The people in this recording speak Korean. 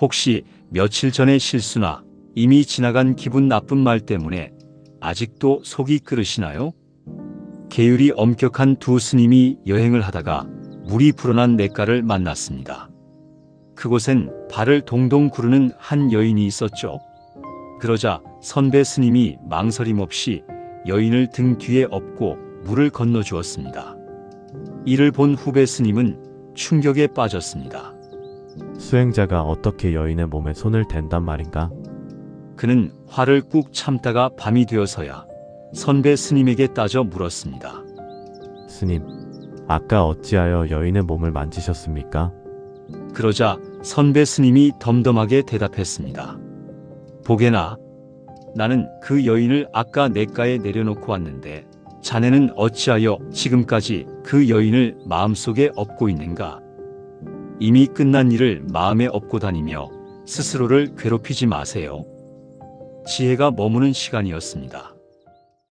혹시 며칠 전의 실수나 이미 지나간 기분 나쁜 말 때문에 아직도 속이 끓으시나요? 계율이 엄격한 두 스님이 여행을 하다가 물이 불어난 냇가를 만났습니다. 그곳엔 발을 동동 구르는 한 여인이 있었죠. 그러자 선배 스님이 망설임 없이 여인을 등 뒤에 업고 물을 건너 주었습니다. 이를 본 후배 스님은 충격에 빠졌습니다. 수행자가 어떻게 여인의 몸에 손을 댄단 말인가? 그는 화를 꾹 참다가 밤이 되어서야 선배 스님에게 따져 물었습니다. 스님, 아까 어찌하여 여인의 몸을 만지셨습니까? 그러자 선배 스님이 덤덤하게 대답했습니다. 보게나, 나는 그 여인을 아까 냇가에 내려놓고 왔는데 자네는 어찌하여 지금까지 그 여인을 마음속에 업고 있는가? 이미 끝난 일을 마음에 업고 다니며 스스로를 괴롭히지 마세요. 지혜가 머무는 시간이었습니다.